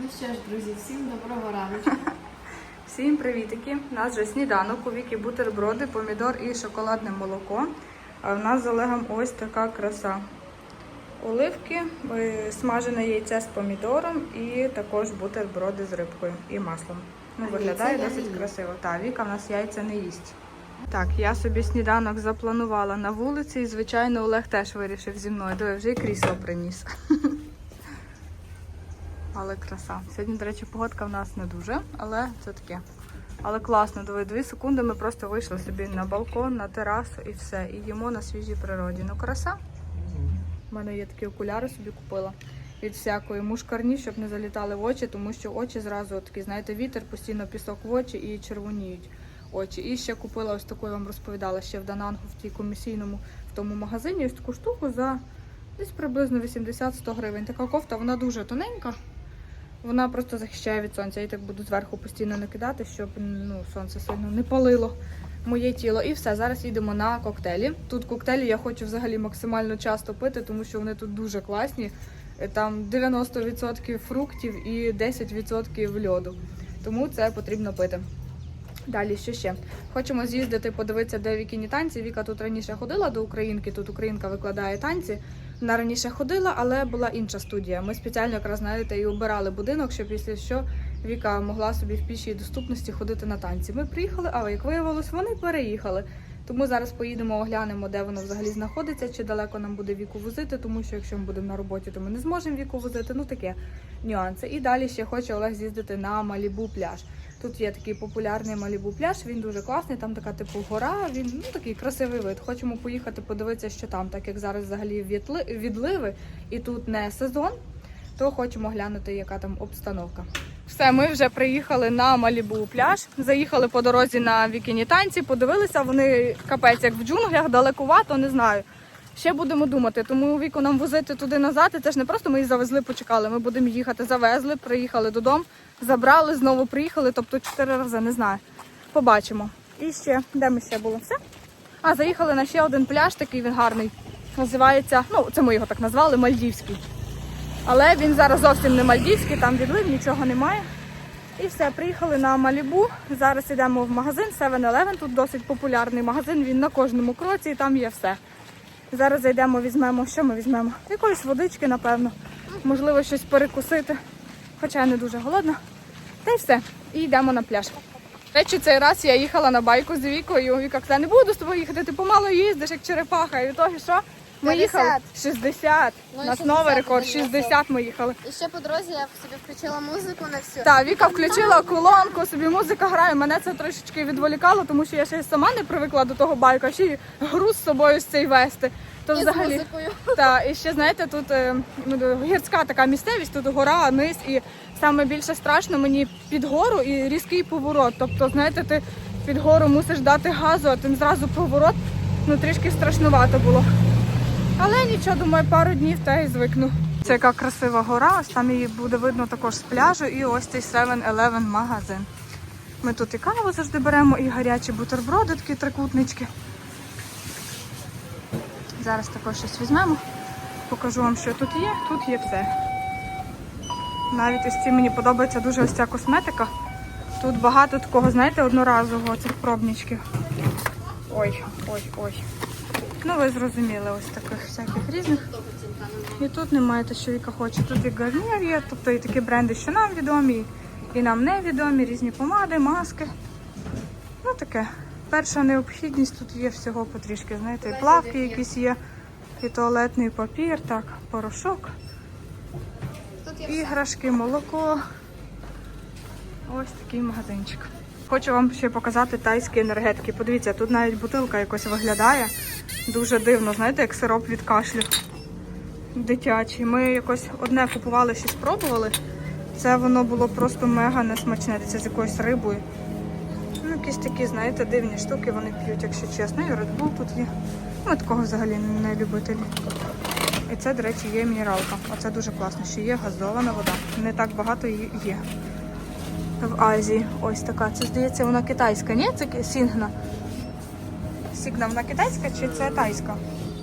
Ну що ж, друзі, всім доброго раночку. Всім привітики! У нас вже сніданок, у віки бутерброди, помідор і шоколадне молоко. А в нас з Олегом ось така краса. Оливки, е, смажене яйце з помідором і також бутерброди з рибкою і маслом. Ну, А виглядає досить красиво. Так, Віка в нас яйця не їсть. Так, я собі сніданок запланувала на вулиці, і, звичайно, Олег теж вирішив зі мною. Диви, вже і крісло приніс. Але краса. Сьогодні, до речі, погодка в нас не дуже, але це таке. Але класно, диви, дві секунди ми просто вийшли собі на балкон, на терасу і все. І їмо на свіжій природі. Ну, краса. У мене є такі окуляри, собі купила від всякої мушкарні, щоб не залітали в очі, тому що очі зразу такі, знаєте, вітер, постійно пісок в очі і червоніють очі. І ще купила ось таку, я вам розповідала, ще в Данангу в тій комісійному в тому магазині ось таку штуку за десь приблизно 80-100 гривень. Така кофта, вона дуже тоненька. Вона просто захищає від сонця. Я так буду зверху постійно накидати, щоб ну, сонце сильно не палило моє тіло. І все, зараз їдемо на коктейлі. Тут коктейлі я хочу взагалі максимально часто пити, тому що вони тут дуже класні. Е, Там 90% фруктів і 10% льоду. Тому це потрібно пити. Далі, що ще? Хочемо з'їздити, подивитися, де Вікіні танці. Віка тут раніше ходила до українки, тут українка викладає танці. Вона раніше ходила, але була інша студія. Ми спеціально якраз знаєте і обирали будинок, щоб якщо що, Віка могла собі в пішій доступності ходити на танці. Ми приїхали, але як виявилось, вони переїхали. Тому зараз поїдемо, оглянемо, де воно взагалі знаходиться, чи далеко нам буде віку возити, тому що якщо ми будемо на роботі, то ми не зможемо віку возити. Ну таке нюанси. І далі ще хоче Олег з'їздити на Малібу пляж. Тут є такий популярний Малібу пляж, він дуже класний, там така типу гора, він ну такий красивий вид. Хочемо поїхати подивитися, що там, так як зараз взагалі відли- відливи і тут не сезон, то хочемо глянути, яка там обстановка. Все, ми вже приїхали на Малібу пляж. Заїхали по дорозі на вікіні танці, подивилися. Вони капець, як в джунглях, далекувато, не знаю. Ще будемо думати, тому віку нам возити туди назад. І це ж не просто ми її завезли, почекали. Ми будемо їхати, завезли, приїхали додому, забрали, знову приїхали, тобто чотири рази, не знаю. Побачимо. І ще, де ми ще були? Все? А, заїхали на ще один пляж, такий він гарний. Називається, ну, це ми його так назвали, Мальдівський. Але він зараз зовсім не мальдівський, там відлив, нічого немає. І все, приїхали на Малібу. Зараз йдемо в магазин 7-Eleven. Тут досить популярний магазин, він на кожному кроці і там є все. Зараз зайдемо, візьмемо, що ми візьмемо? Якоїсь водички, напевно. Можливо, щось перекусити. Хоча я не дуже голодна. Та й все. І йдемо на пляж. Речі, цей раз я їхала на байку з Вікою. Віка каже, не буду з тобою їхати, ти помало їздиш, як черепаха. І в ітогі що? Ми 50. їхали 60. Ну, У нас 60 новий рекорд, ми 60 ми їхали. І ще по дорозі я собі включила музику на всю. Так, Віка включила колонку, собі музика грає. Мене це трошечки відволікало, тому що я ще сама не привикла до того байка, ще й груз з собою з цей вести. То І з взагалі музикою. та і ще знаєте, тут е, ну, гірська така місцевість, тут гора, низ, і саме більше страшно мені під гору і різкий поворот. Тобто, знаєте, ти під гору мусиш дати газу, а тим зразу поворот. Ну трішки страшнувато було. Але нічого, думаю, пару днів та й звикну. Це яка красива гора, ось там її буде видно також з пляжу, і ось цей 7-Eleven магазин. Ми тут і каву завжди беремо, і гарячі бутерброди, такі трикутнички. Зараз також щось візьмемо. Покажу вам, що тут є. Тут є все. Навіть ось ці мені подобається дуже ось ця косметика. Тут багато такого, знаєте, одноразового цих пробничків. Ой, ой, ой. Ну ви зрозуміли, ось таких всяких різних. І тут немає те, що Віка хоче. Тут і гарнір є, тобто і такі бренди, що нам відомі, і нам невідомі, різні помади, маски. Ну таке. Перша необхідність тут є всього потрішки. Знаєте, і плавки якісь є, і туалетний папір, так, порошок, іграшки, молоко. Ось такий магазинчик. Хочу вам ще показати тайські енергетики. Подивіться, тут навіть бутилка якось виглядає. Дуже дивно, знаєте, як сироп від кашлю. Дитячий. Ми якось одне купували, ще спробували. Це воно було просто мега несмачне. Це з якоюсь рибою. Ну, якісь такі, знаєте, дивні штуки вони п'ють, якщо чесно. І Red Bull тут є. Ми такого взагалі не любителі. І це, до речі, є мінералка. Оце дуже класно, що є газована вода. Не так багато її є. В Азії ось така. Це здається, вона китайська, ні? Це сінгна. Сігна, вона китайська чи це тайська?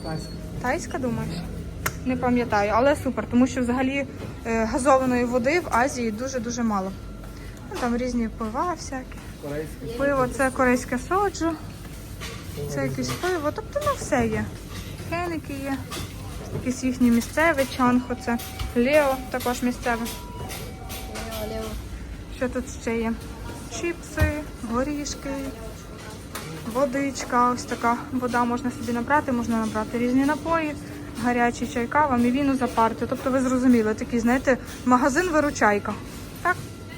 Тайська. Тайська, думаєш? Не пам'ятаю, але супер, тому що взагалі е, газованої води в Азії дуже-дуже мало. Ну, там різні пива всякі. Пиво це корейське соджу, це якесь пиво, тобто ну все є. Хеники є, якісь їхні місцеві, чанхо це. Лео також місцеве. Що тут ще є? Чіпси, горішки, водичка, ось така вода можна собі набрати, можна набрати різні напої, гарячий чай, кава, мівіну за партію. Тобто ви зрозуміли, такий, знаєте, магазин виручайка. Так?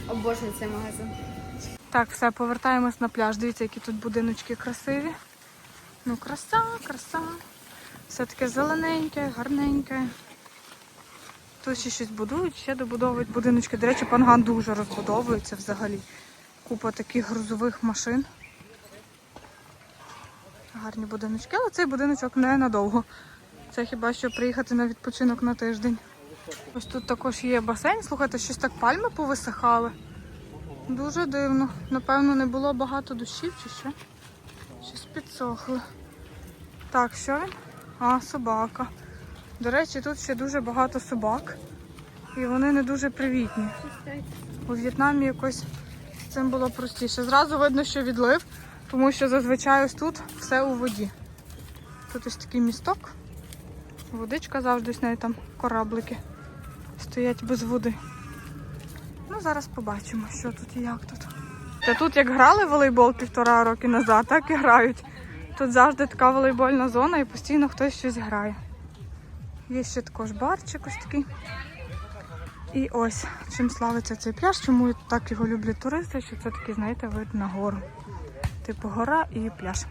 Обожнюю цей магазин. Так, все, повертаємось на пляж. Дивіться, які тут будиночки красиві. Ну, краса, краса. Все таке зелененьке, гарненьке. Тут ще щось будують, ще добудовують будиночки. До речі, панган дуже розбудовується взагалі. Купа таких грузових машин. Гарні будиночки, але цей будиночок не надовго. Це хіба що приїхати на відпочинок на тиждень. Ось тут також є басейн. Слухайте, щось так пальми повисихали. Дуже дивно. Напевно, не було багато дощів чи що. Щось підсохло. Так, що він? А, собака. До речі, тут ще дуже багато собак. І вони не дуже привітні. У В'єтнамі якось з цим було простіше. Зразу видно, що відлив, тому що зазвичай ось тут все у воді. Тут ось такий місток. Водичка завжди з нею там кораблики стоять без води. Ну, зараз побачимо, що тут і як тут. Та тут як грали волейбол півтора роки назад, так і грають. Тут завжди така волейбольна зона і постійно хтось щось грає. Є ще також барчик ось такий. І ось чим славиться цей пляж, чому так його люблять туристи, що це такий, знаєте, вид на гору. Типу гора і пляж.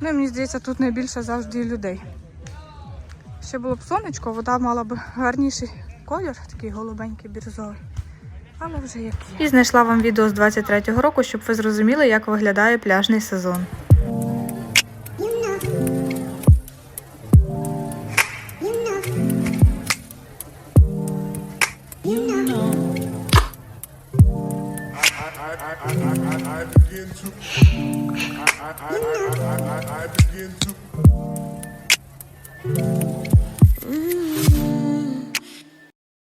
Ну і мені здається, тут найбільше завжди людей. Ще було б сонечко, вода мала б гарніший колір, такий голубенький, бірзовий. Але вже як. І знайшла вам відео з 23-го року, щоб ви зрозуміли, як виглядає пляжний сезон.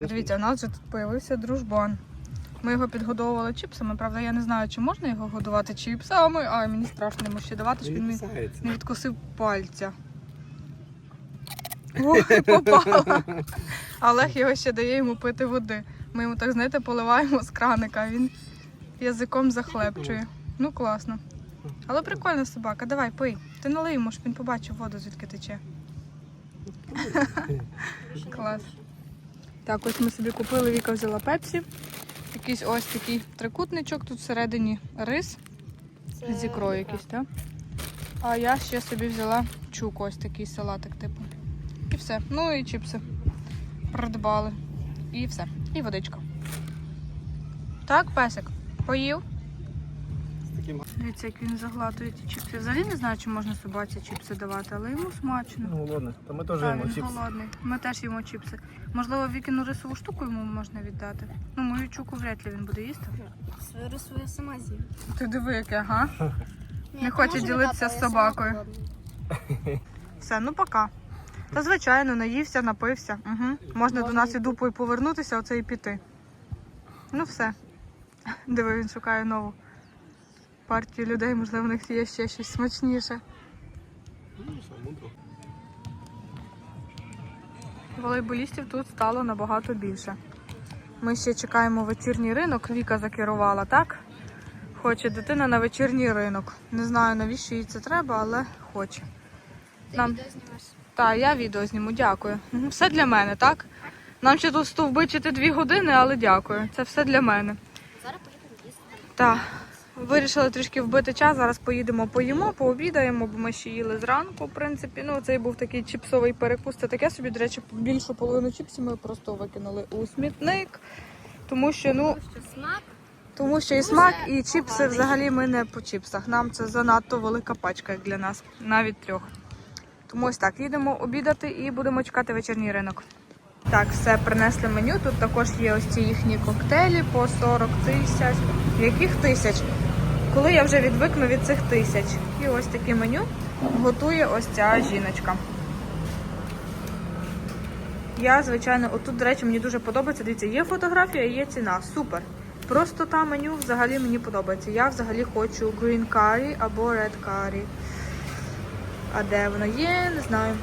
Дивіться, у нас вже тут з'явився дружбан. Ми його підгодовували чіпсами. Правда, я не знаю, чи можна його годувати чіпсами. Ай, мені страшно йому ще давати, щоб він мені не відкусив пальця. Ой, попала. Олег його ще дає йому пити води. Ми йому так, знаєте, поливаємо з краника, він язиком захлепчує. Ну, класно. Але прикольна собака, давай пий. Ти налий йому, щоб він побачив воду, звідки тече. Клас. Так, ось ми собі купили, Віка взяла пепсі. Якийсь ось такий трикутничок, тут всередині рис з ікрою якийсь, так? А я ще собі взяла чук, ось такий салатик, типу. І все. Ну і чіпси. Придбали. І все. І водичка. Так, песик, поїв? Дивіться, як він заглатує ті чіпси. Взагалі не знаю, чи можна собаці чіпси давати, але йому смачно. Ну ладно, то ми теж Так, їмо він чіпси. голодний. Ми теж їмо чіпси. Можливо, вікіну рисову штуку йому можна віддати. Ну, мою чуку вряд ли він буде їсти. Свою рису я сама з'їм. Ти диви, яке, ага. Ні, Не хоче ділитися з а я сама собакою. голодна. Все, ну пока. Та звичайно, наївся, напився. Угу. Можна до нас і дупою повернутися, оце і піти. Ну все. Диви, він шукає нову партію людей, можливо, в них є ще щось смачніше. Волейболістів тут стало набагато більше. Ми ще чекаємо вечірній ринок. Віка закерувала, так? Хоче дитина на вечірній ринок. Не знаю, навіщо їй це треба, але хоче. Ти Нам- відео? Так, я відео зніму, дякую. Все для мене, так? Нам ще тут стовбичити дві години, але дякую. Це все для мене. Зараз поїдемо їсти. Так. Вирішили трішки вбити час. Зараз поїдемо поїмо, пообідаємо, бо ми ще їли зранку, в принципі. Ну, цей був такий чіпсовий перекус. Це таке собі, до речі, більшу половину чіпсів ми просто викинули у смітник. Тому що, ну, Тому що смак тому що і смак, і чіпси взагалі ми не по чіпсах. Нам це занадто велика пачка як для нас, навіть трьох. Тому ось так, їдемо обідати і будемо чекати вечірній ринок. Так, все, принесли меню. Тут також є ось ці їхні коктейлі по 40 тисяч. Яких тисяч? Коли я вже відвикну від цих тисяч. І ось таке меню готує ось ця жіночка. Я, звичайно, отут, до речі, мені дуже подобається. Дивіться, є фотографія, є ціна. Супер. Просто та меню взагалі мені подобається. Я взагалі хочу green curry або red curry. А де воно є, не знаю.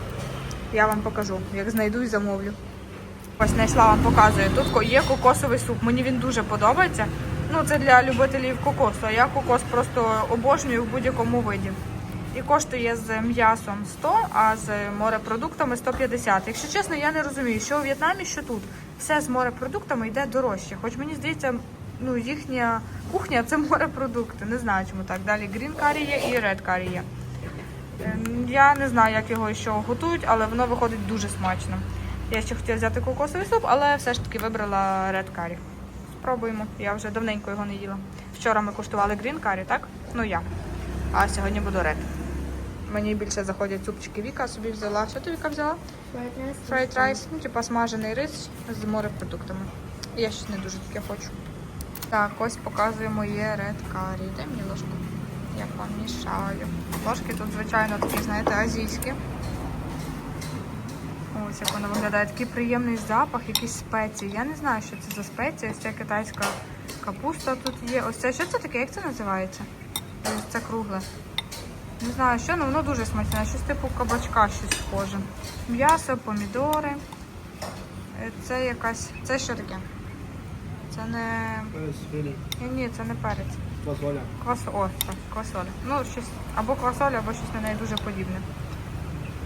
Я вам покажу, як знайду і замовлю. Ось знайшла вам показую. Тут є кокосовий суп. Мені він дуже подобається. Ну, це для любителів кокосу. Я кокос просто обожнюю в будь-якому виді. І коштує з м'ясом 100, а з морепродуктами 150. Якщо чесно, я не розумію, що у В'єтнамі, що тут. Все з морепродуктами йде дорожче. Хоч мені здається, ну їхня кухня це морепродукти. Не знаю, чому так. Далі green curry є і red curry є. Ем, Я не знаю, як його ще готують, але воно виходить дуже смачно. Я ще хотіла взяти кокосовий суп, але все ж таки вибрала red curry. Спробуємо. Я вже давненько його не їла. Вчора ми куштували green curry, так? Ну я. А сьогодні буду red. Мені більше заходять супчики Віка собі взяла. Що ти Віка взяла? Fried rice, ну типа смажений рис з морепродуктами. Я щось не дуже таке хочу. Так, ось показую моє red curry. Дай мені ложку. Я помішаю. Ложки тут, звичайно, такі, знаєте, азійські. Ось як воно виглядає. Такий приємний запах, якісь спеції. Я не знаю, що це за спеції. Ось ця китайська капуста тут є. Ось це що це таке? Як це називається? Ось це кругле. Не знаю, що, але воно дуже смачне. Щось типу кабачка щось схоже. М'ясо, помідори. Е, Це якась. Це що таке? Це не. Ні, ні, це не перець. Квасо... О, так, квасоля. Ну, щось або квасоля, або щось на неї дуже подібне.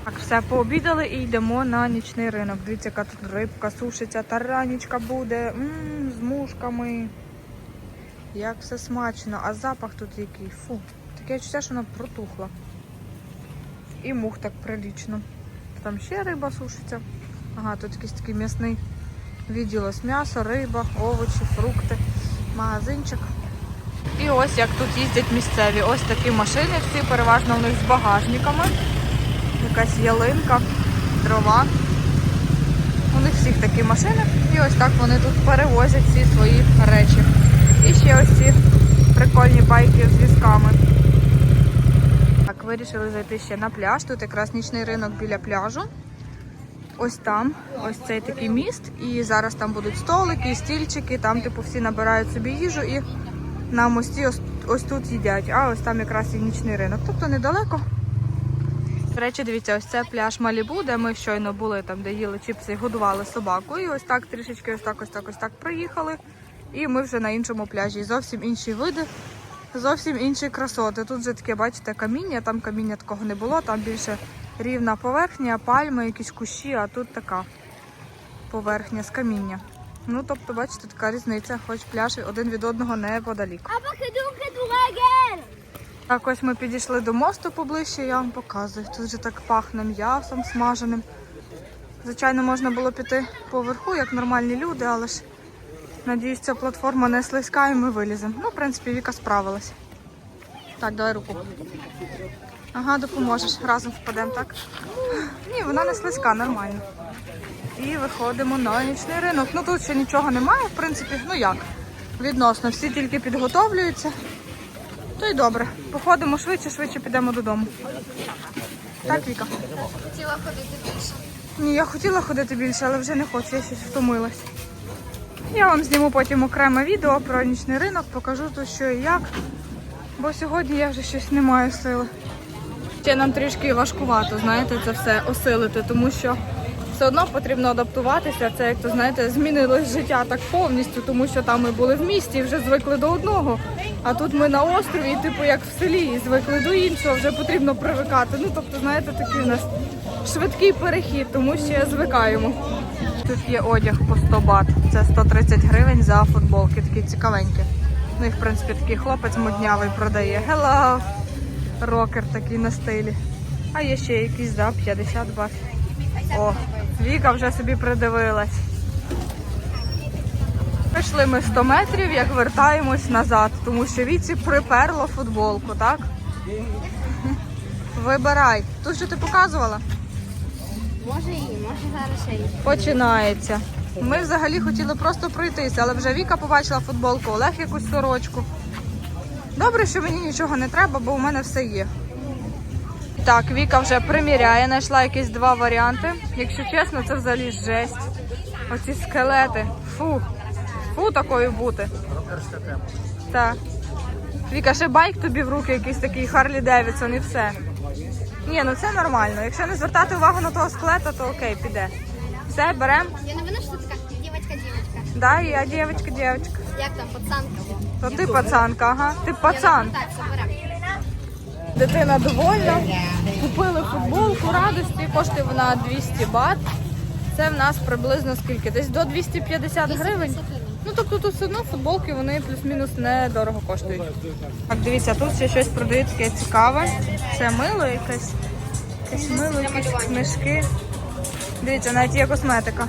Так, все, пообідали і йдемо на нічний ринок. Дивіться, яка тут рибка сушиться, таранічка буде. М, з мушками. Як все смачно, а запах тут який. Фу. Таке відчуття, що вона протухла. І мух так прилічно. Там ще риба сушиться. Ага, тут якийсь такий м'ясний відділ. Ось м'ясо, риба, овочі, фрукти, магазинчик. І ось як тут їздять місцеві. Ось такі машини, всі переважно у них з багажниками. Якась ялинка, дрова. У них всіх такі машини. І ось так вони тут перевозять всі свої речі. І ще ось ці прикольні байки з візками. Так, вирішили зайти ще на пляж. Тут якраз нічний ринок біля пляжу. Ось там, ось цей такий міст. І зараз там будуть столики, стільчики, там типу всі набирають собі їжу і на мості ось, ось тут їдять. А ось там якраз і нічний ринок. Тобто недалеко. До речі, дивіться, ось це пляж Малібу, де ми щойно були, там, де їли чіпси і годували собаку. І ось так трішечки ось так, ось так, ось так приїхали. І ми вже на іншому пляжі. І Зовсім інші види, зовсім інші красоти. Тут вже таке, бачите, каміння, там каміння такого не було, там більше рівна поверхня, пальми, якісь кущі, а тут така поверхня з каміння. Ну, тобто, бачите, така різниця, хоч пляж один від одного неподалік. Так, ось ми підійшли до мосту поближче, я вам показую. Тут вже так пахне м'ясом смаженим. Звичайно, можна було піти поверху, як нормальні люди, але ж надіюсь, ця платформа не слизька і ми виліземо. Ну, в принципі, Віка справилась. Так, давай руку. Ага, допоможеш. Разом впадемо, так? Ні, вона не слизька, нормально. І виходимо на нічний ринок. Ну тут ще нічого немає, в принципі, ну як? Відносно, всі тільки підготовлюються. То й добре. Походимо швидше, швидше підемо додому. Так, Віка? Хотіла ходити більше. Ні, я хотіла ходити більше, але вже не хочу, я щось втомилась. Я вам зніму потім окреме відео про нічний ринок, покажу тут що і як. Бо сьогодні я вже щось не маю сили. Ще нам трішки важкувато, знаєте, це все осилити, тому що все одно потрібно адаптуватися. Це як то знаєте, змінилось життя так повністю, тому що там ми були в місті і вже звикли до одного. А тут ми на острові, типу як в селі, і звикли до іншого, вже потрібно привикати. Ну тобто, знаєте, такий у нас швидкий перехід, тому ще звикаємо. Тут є одяг по 100 бат. Це 130 гривень за футболки, такі цікавенькі. Ну і в принципі такий хлопець моднявий продає. Hello! Рокер такий на стилі. А є ще якийсь за 50 бат. О, Віка вже собі придивилась. Прийшли ми 100 метрів, як вертаємось назад, тому що віці приперло футболку, так? Вибирай. Ту, що ти показувала? Може і, може зараз й. Починається. Ми взагалі хотіли просто пройтися, але вже Віка побачила футболку, Олег якусь сорочку. Добре, що мені нічого не треба, бо у мене все є. Так, Віка вже приміряє, знайшла якісь два варіанти. Якщо чесно, це взагалі жесть. Оці скелети. Фу. Фу такою бути. Так. Віка, ще байк тобі в руки, якийсь такий Харлі Девідсон і все. Ні, ну це нормально. Якщо не звертати увагу на того скелета, то окей, піде. Все, беремо. Я не вина, що така дівчинка-дівчинка. Да, я дівчинка, дівчинка. Як там, пацанка? То ти пацанка, ага. Ти пацан. Беремо. Дитина довольна. Купили футболку радості, коштує вона 200 бат. Це в нас приблизно скільки? Десь до 250 гривень. Ну тобто тут все одно футболки вони плюс-мінус недорого коштують. Так, дивіться, тут ще щось продають таке цікаве. Це мило якесь. Якесь мило, якісь книжки. Дивіться, навіть є косметика.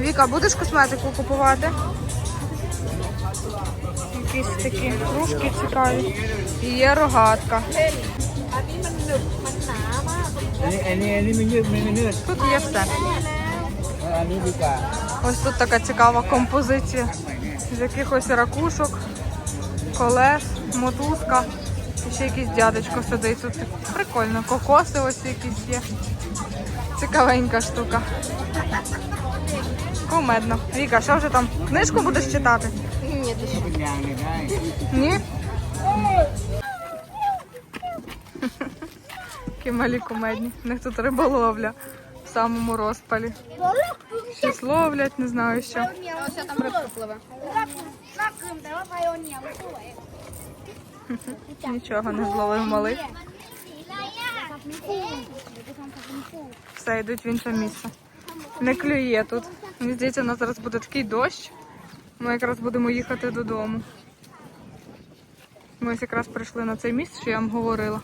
Віка, будеш косметику купувати? якісь такі кружки цікаві. І є рогатка. Тут є все. Ось тут така цікава композиція з якихось ракушок, колес, мотузка. І ще якийсь дядечко сидить тут. Прикольно, кокоси ось якісь є. Цікавенька штука. Кумедно. Віка, що вже там? Книжку будеш читати? нету. Нет? Такі малі кумедні. У них тут риболовля в самому розпалі. Щось ловлять, не знаю що. Нічого не зловив малий. Все, йдуть в інше місце. Не клює тут. Мені здається, у нас зараз буде такий дощ. Ми якраз будемо їхати додому. Ми ось якраз прийшли на цей місце, що я вам говорила.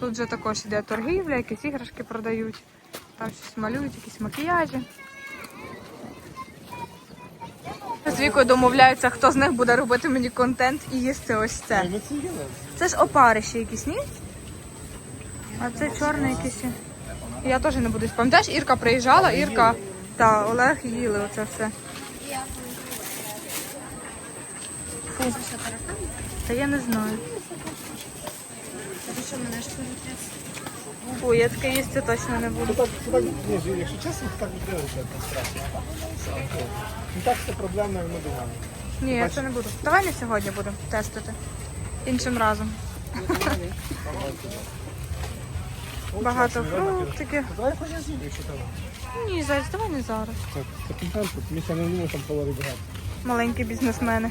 Тут вже також іде торгівля, якісь іграшки продають. Там щось малюють, якісь макіяжі. З вікою домовляються, хто з них буде робити мені контент і їсти ось це. Це ж опариші якісь, ні? А це чорний якийсь. Я теж не буду. Пам'ятаєш, Ірка приїжджала, Ірка та Олег їли оце все. Фу. Та я не знаю. Фу, я таке їсти точно не буду. Так, так, ні, якщо чесно, так не дивиться, це страшно. Не так це проблемно, як ми думали. Ні, я це не буду. Давай не сьогодні будемо тестити. Іншим разом. Багато фруктиків. Давай хоч я з'їду, якщо треба. Ні, зараз, давай не зараз. Так, це контент, місця не думаю, там половить багато. маленькі бізнесмени.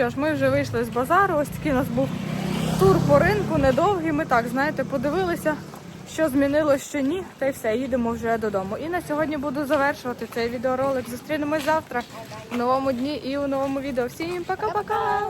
Що ж, ми вже вийшли з базару. Ось такий у нас був тур по ринку, недовгий. Ми так, знаєте, подивилися, що змінилось, що ні, та й все, їдемо вже додому. І на сьогодні буду завершувати цей відеоролик. Зустрінемось завтра в новому дні і у новому відео. Всім пока-пока!